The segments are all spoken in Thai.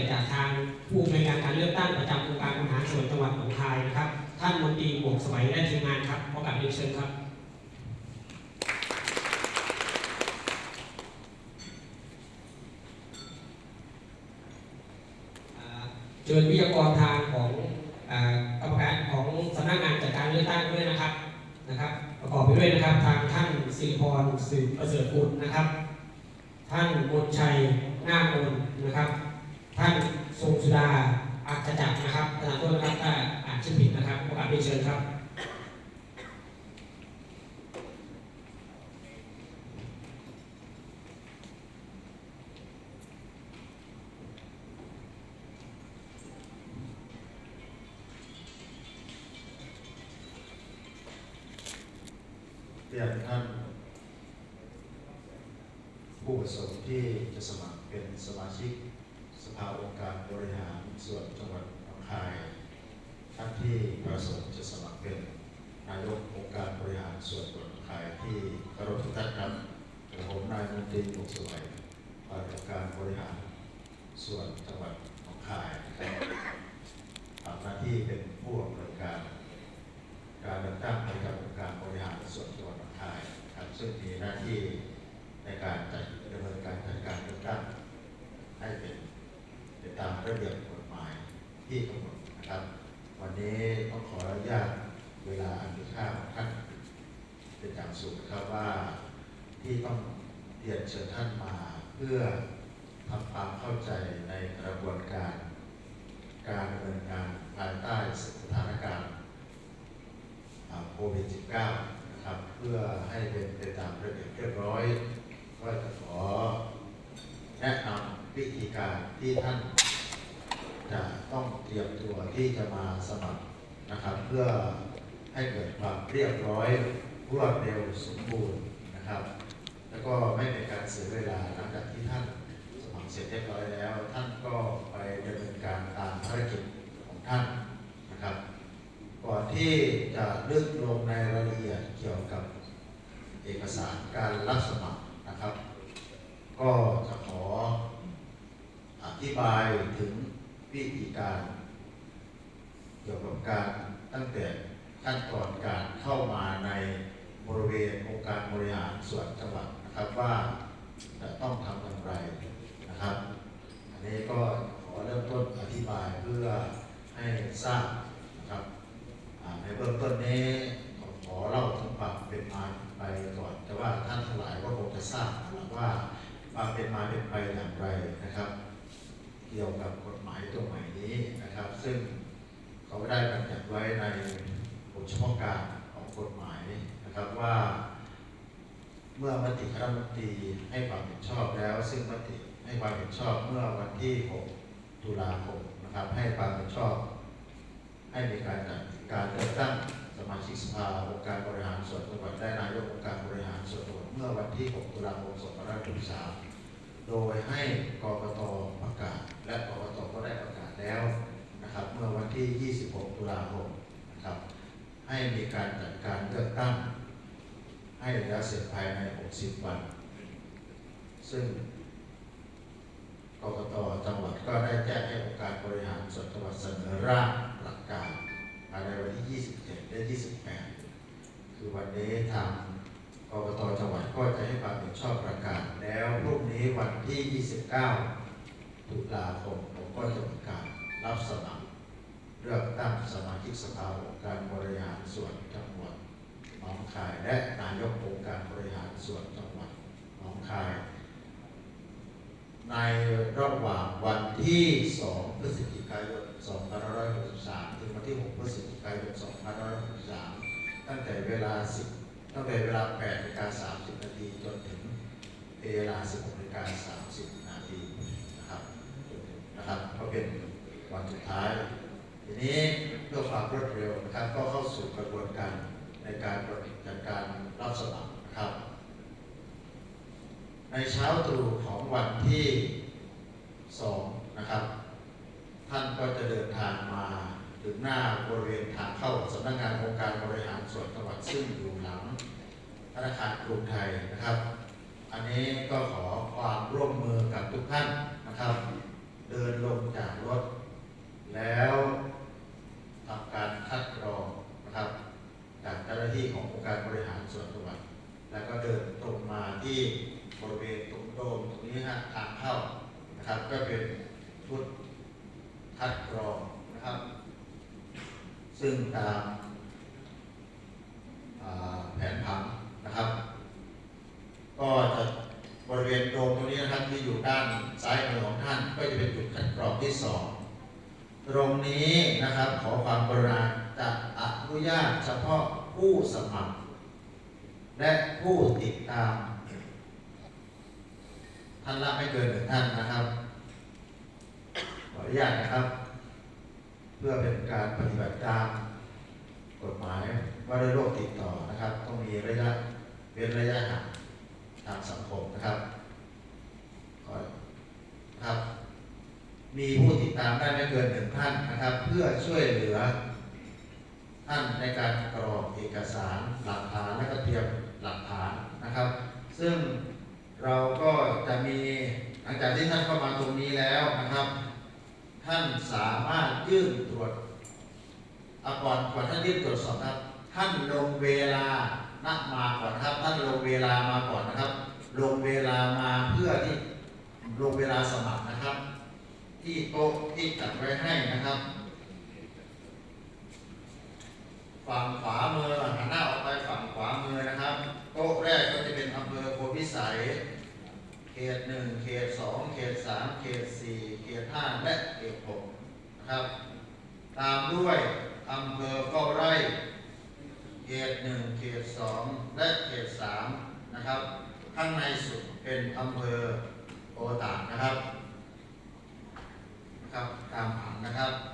นะครับได้รับเกียรติจากทางผู้อำนการการเลือกตั้งประจำองค์การบริหารส่วนจังหวัดหนองคายนะครับ ท่านมนตรีหมวกสวัยและทีมงานครับขอกราบเรียนเชิญครับเชิญวิทยากรทางของกรรมการของสำนักงานจัดการเลือกตั้งด้วยนะครับนะครับ ประกอบไปด้วยนะครับทางท่านสิริพรสืบประเสริฐกุลนะครับ ท่านมนชัยนาคมนนะครับ ท่านทรงสุดาอัจจักรนะครับประธานโทษนะครับถ้าอ่านชื่อผิดนะครับโอกาสเรียนเชิญครับเรียนท่านผู้ประสงค์ที่จะสมัครเป็นสมาชิก สภาองค์การบริหารส่วนจังหวัดหนองคาย ท่านที่ประสงค์จะสมัครเป็นนายกองค์การบริหารส่วนจังหวัดหนองคายที่กระทุกท่านครับผมนายมนตรีบุกสวัยฝ่ายองค์การบริหารส่วนจังหวัดหนองคายนะครับทำหน้าที่เป็นผู้อำนวยการ การเลือกตั้งให้กับองค์การบริหารส่วนจังหวัดหนองคายครับซึ่งมีหน้าที่ในการจัดดำเนินการจัดการเลือกตั้งให้เป็นไปตามระเบียบกฎหมายที่กำหนดนะครับ วันนี้ต้องขออนุญาตเวลาอันมีค่าของท่านเป็นอย่างสูงนะครับว่าที่ต้องเรียนเชิญท่านมาเพื่อทำความเข้าใจในกระบวนการ การดำเนินงานภายใต้สถานการณ์โควิด -19 นะครับเพื่อให้เป็นไปตามระเบียบเรียบร้อย ก็จะขอแนะนำวิธีการที่ท่านจะต้องเตรียมตัวที่จะมาสมัครนะครับ เพื่อให้เกิดความเรียบร้อยรวดเร็วสมบูรณ์นะครับ แล้วก็ไม่เป็นการเสียเวลาหลังจากที่ท่านสมัครเสร็จเรียบร้อยแล้ว ท่านก็ไปดำเนินการตามภารกิจของท่านนะครับ ก่อนที่จะลึกลงในรายละเอียดเกี่ยวกับเอกสารการรับสมัครนะครับ ก็จะขออธิบายถึงวิธีการ เกี่ยวกับการตั้งแต่ขั้นตอนการเข้ามาในบริเวณองค์การบริหารส่วนจังหวัด นะครับว่าจะต้องทำอย่างไรนะครับ อันนี้ก็ขอเริ่มต้นอธิบายเพื่อให้ทราบนะครับในเบื้องต้นนี้ผมขอเล่าถึงความเป็นมาไปก่อน แต่ว่าท่านทั้งหลายก็คงจะทราบนะครับว่าความเป็นมาเป็นไปอย่างไรนะครับ เกี่ยวกับกฎหมายตัวใหม่นี้นะครับ ซึ่งเขาได้บัญญัติไว้ในบทเฉพาะการของกฎหมายนะครับว่า เมื่อมติคณะรัฐมนตรีให้ความเห็นชอบแล้ว ซึ่งมติให้ความเห็นชอบเมื่อวันที่ 6 ตุลาคมนะครับ ให้ความเห็นชอบ ให้มีการจัดการเลือกตั้งสมาชิกสภาองค์การบริหารส่วนจังหวัดและนายกองค์การบริหารส่วนจังหวัดเมื่อวันที่ 6 ตุลาคม 2563 โดยให้กกตประกาศ และกกตก็ได้ประกาศแล้วนะครับ เมื่อวันที่ 26 ตุลาคมนะครับ ให้มีการจัดการเลือกตั้ง ให้แล้วเสร็จภายใน 60 วัน ซึ่งกกตจังหวัดก็ได้แจ้งให้องค์การบริหารส่วนจังหวัดเสนอร่างหลักการภายในวันที่ 27 และ 28 คือวันนี้ทางกกตจังหวัดก็จะให้ความเห็นชอบประกาศ แล้วพรุ่งนี้วันที่ 29 ตุลาคมผมก็จะประกาศรับสมัครเลือกตั้งสมาชิกสภาองค์การบริหารส่วนจังหวัด หนองคาย และนายกองค์การบริหารส่วนจังหวัดหนองคาย ในระหว่างวันที่ 2 พฤศจิกายน 2563 ถึงวันที่ 6 พฤศจิกายน 2563 ตั้งแต่เวลา 10 ตั้งแต่เวลา8นาฬิกา30 นาทีจนถึงเวลา 16นาฬิกา30 นาทีนะครับนะครับก็เป็นวันสุดท้าย ทีนี้เพื่อความรวดเร็วนะครับก็เข้าสู่กระบวนการ การจัดการรับสมัครนะครับ ในเช้าตรู่ของวันที่สองนะครับ ท่านก็จะเดินทางมาถึงหน้าบริเวณทางเข้าสำนักงานองค์การบริหารส่วนจังหวัดซึ่งอยู่หลังธนาคารกรุงไทยนะครับ อันนี้ก็ขอความร่วมมือกับทุกท่านนะครับ เดินลงจากรถ แล้วทำการคัดกรองนะครับ จากเจ้าหน้าที่ขององค์การบริหารส่วนจังหวัด แล้วก็เดินตรงมาที่บริเวณตรงโดมตรงนี้ฮะทางเข้านะครับ ก็เป็นชุดคัดกรองนะครับ ซึ่งตามแผนผังนะครับ ก็จะบริเวณโดมตรงนี้นะครับที่อยู่ด้านซ้ายมือของท่าน ก็จะเป็นจุดคัดกรองที่สองตรงนี้นะครับขอความกรุณา นุญาตเฉพาะผู้สมัคร และผู้ติดตาม ท่านละไม่เกินหนึ่งท่านนะครับ ขออนุญาตนะครับ เพื่อเป็นการปฏิบัติตามกฎหมายว่าด้วยโรคติดต่อนะครับ ต้องมีระยะเว้นระยะห่างทางสังคมนะครับขอครับ มีผู้ติดตามได้ไม่เกินหนึ่งท่านนะครับ เพื่อช่วยเหลือ ท่านในการกรอกเอกสารหลักฐานและก็เตรียมหลักฐานนะครับ ซึ่งเราก็จะมีหลังจากที่ท่านเข้ามาตรงนี้แล้วนะครับ ท่านสามารถยื่นตรวจอาก่อนก่อนท่านยื่นตรวจสอบครับ ท่านลงเวลานักมาก่อนนะครับ ท่านลงเวลามาก่อนนะครับ ลงเวลามาเพื่อที่ลงเวลาสมัครนะครับ ที่โต๊ะที่จัดไว้ให้นะครับ ฝั่งขวามือหันหน้าออกไปฝั่งขวามือนะครับ โต๊ะแรกก็จะเป็นอำเภอโพธิพิสัย เขตหนึ่งเขตสองเขตสามเขตสี่เขตห้าและเขตหกนะครับ ตามด้วยอำเภอเฝ้าไร่ เขตหนึ่งเขตสองและเขตสามนะครับ ข้างในสุดเป็นอำเภอโอตากนะครับ นะครับ ตามผังนะครับ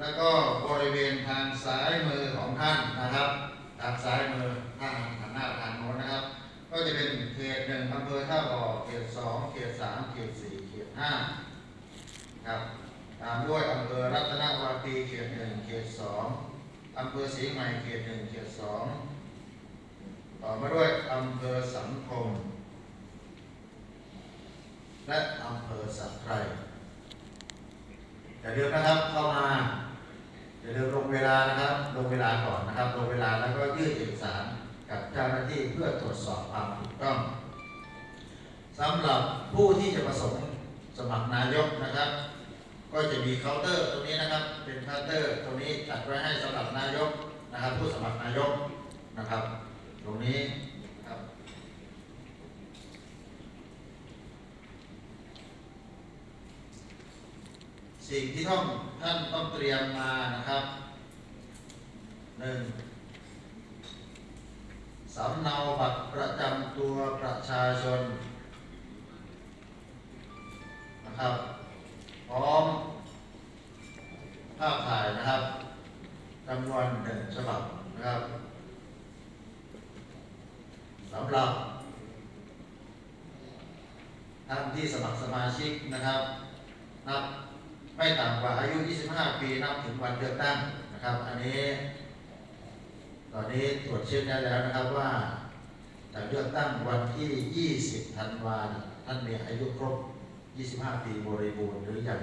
แล้วก็บริเวณทางซ้ายมือของท่านนะครับทางซ้ายมือท่านหันหน้าทางโน้นนะครับ ก็จะเป็นเขตหนึ่งอำเภอท่าบ่อเขตสองเขตสามเขตสี่เขตห้าครับตามด้วยอำเภอรัตนวาปีเขตหนึ่งเขตสองอำเภอศรีใหม่เขตหนึ่งเขตสองต่อมาด้วยอำเภอสังคม และอำเภอสักไพรอย่าลืมนะครับเข้ามา อย่าลืมลงเวลานะครับ ลงเวลาก่อนนะครับ ลงเวลาแล้วก็ยื่นเอกสารกับเจ้าหน้าที่เพื่อตรวจสอบความถูกต้องสำหรับผู้ที่จะประสงค์สมัครนายกนะครับ ก็จะมีเคาน์เตอร์ตรงนี้นะครับ เป็นเคาน์เตอร์ตรงนี้จัดไว้ให้สำหรับนายกนะครับ ผู้สมัครนายกนะครับ ตรงนี้ครับ สิ่งที่ต้องท่านต้องเตรียมมานะครับหนึ่งสำเนาบัตรประจำตัวประชาชนนะครับ พร้อมภาพถ่ายนะครับจำนวนหนึ่งฉบับนะครับสำหรับท่านที่สมัครสมาชิกนะครับ นับ ไม่ต่ำกว่าอายุ 25 ปีนับถึงวันเลือกตั้งนะครับ อันนี้ตอนนี้ตรวจเช็คได้แล้วนะครับว่าจะเลือกตั้งวันที่ 20 ธันวาคมท่านมีอายุครบ 25 ปีบริบูรณ์หรือยัง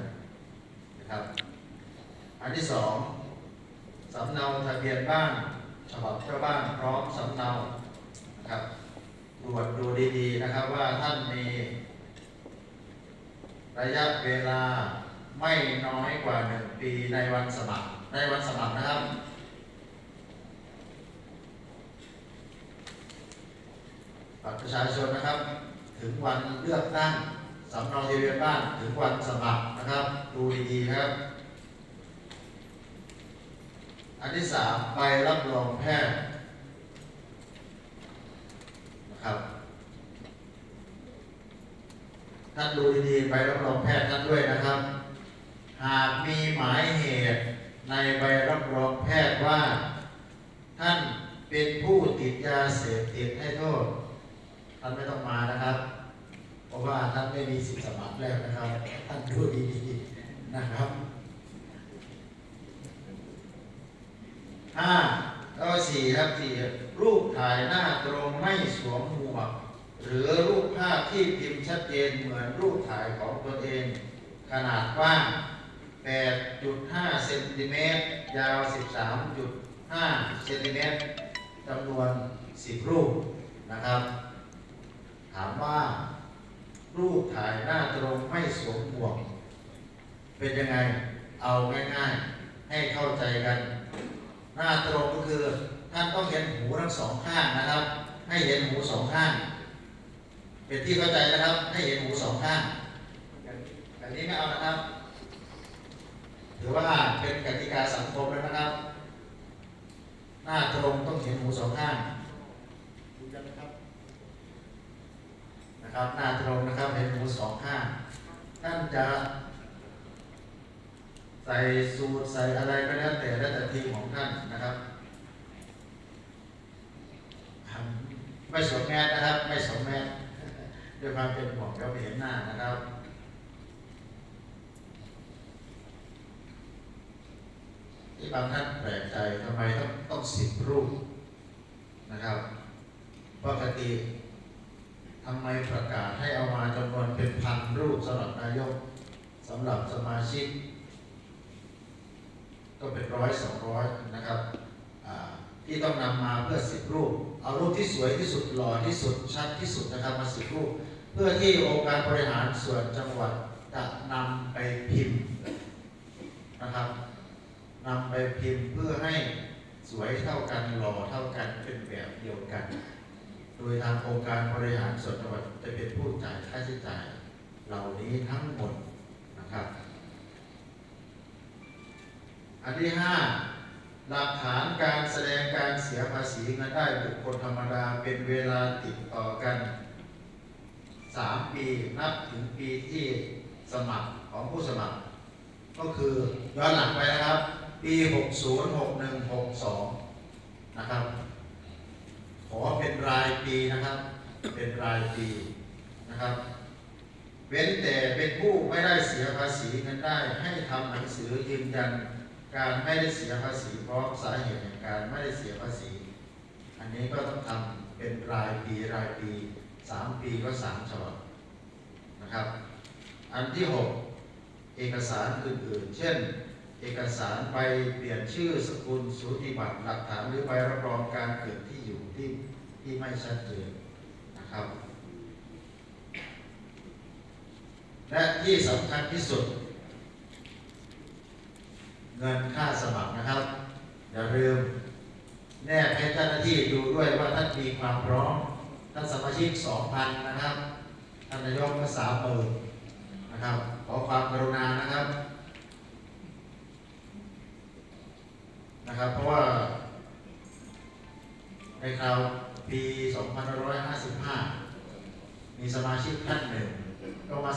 นะครับ อันที่สองสำเนาทะเบียนบ้านฉบับเจ้าบ้านพร้อมสำเนานะครับตรวจดูดีๆนะครับว่าท่านมีระยะเวลา ไม่น้อยกว่าหนึ่งปีในวันสมัคร ในวันสมัครนะครับ บัตรประชาชนนะครับ ถึงวันเลือกตั้งสำเนาทะเบียนบ้านถึงวันสมัครนะครับ ดูดีๆครับ อันที่สามใบรับรองแพทย์นะครับท่านดูดีๆใบรับรองแพทย์ท่านด้วยนะครับ หากมีหมายเหตุในใบรับรองแพทย์ว่า ท่านเป็นผู้ติดยาเสพติดให้โทษ ท่านไม่ต้องมานะครับ เพราะว่าท่านไม่มีสิทธิสมัครแล้วนะครับ ท่านดูดีๆนะครับห้าก็สี่ครับสี่รูปถ่ายหน้าตรงไม่สวมหมวก หรือรูปภาพที่พิมพ์ชัดเจนเหมือนรูปถ่ายของตนเอง ขนาดกว้าง 8.5เซนติเมตร ยาว 13.5เซนติเมตรจำนวน 10 รูปนะครับ ถามว่า รูปถ่ายหน้าตรงไม่สวมหมวก เป็นยังไง เอาง่ายๆ ให้เข้าใจกัน หน้าตรงก็คือ ท่านต้องเห็นหูทั้งสองข้างนะครับ ให้เห็นหูสองข้าง เป็นที่เข้าใจนะครับ ให้เห็นหูสองข้าง อันนี้ไม่เอานะครับ ถือว่าเป็นกติกาสังคมแล้วนะครับ หน้าตรงต้องเห็นหูสองข้างดูกันนะครับ นะครับ หน้าตรงนะครับเห็นหูสองข้าง ท่านจะ ใส่สูทใส่อะไรก็แล้วแต่แล้วแต่ทีมของท่านนะครับไม่สวมแมสนะครับ ไม่สวมแมสด้วยความเป็นห่วงเดี๋ยวไปเห็นหน้านะครับ ที่บางท่านแปลกใจทำไมต้องต้องสิบรูปนะครับปกติทำไมประกาศให้เอามาจำนวนเป็นพันรูปสำหรับนายกสำหรับสมาชิก ก็เป็นร้อยสองร้อยนะครับที่ต้องนำมาเพื่อสิบรูป เอารูปที่สวยที่สุดหล่อที่สุดชัดที่สุดนะครับมาสิบรูป เพื่อที่องค์การบริหารส่วนจังหวัดจะนำไปพิมพ์ นำไปพิมพ์เพื่อให้สวยเท่ากันหล่อเท่ากันเป็นแบบเดียวกัน โดยทางองค์การบริหารส่วนจังหวัดจะเป็นผู้จ่ายค่าใช้จ่าย เหล่านี้ทั้งหมดนะครับ อันที่ห้าหลักฐานการแสดงการเสียภาษีเงินได้บุคคลธรรมดาเป็นเวลาติดต่อกันสามปีนับถึงปีที่สมัครของผู้สมัคร ก็คือย้อนหลังไปนะครับ ปี 60 61 62 นะครับ ขอเป็นรายปีนะครับ เป็นรายปีนะครับ เว้นแต่เป็นผู้ไม่ได้เสียภาษีเงินได้ให้ทำหนังสือยืนยันการไม่ได้เสียภาษีเพร้อมสาเหตุแห่งการไม่ได้เสียภาษี อันนี้ก็ต้องทำเป็นรายปีรายปีสามปีก็สามฉบับนะครับ อันที่หกเอกสารอื่นๆ เช่น อกสารใบเปลี่ยนชื่อสกุลสูติบัตรหลักฐานหรือใบรับรองการเกิดที่อยู่ที่ที่ไม่ชัดเจนนะครับ และที่สำคัญที่สุด เงินค่าสมัครนะครับ อย่าลืมแนบให้เจ้าหน้าที่ดูด้วยว่าท่านมีความพร้อมท่านสมาชิกสองพันนะครับ ท่านนายกก็สามหมื่นนะครับ ขอความกรุณานะครับ นะครับ เพราะว่า ในคราวปี 2555 มีสมาชิกท่านหนึ่งก็มา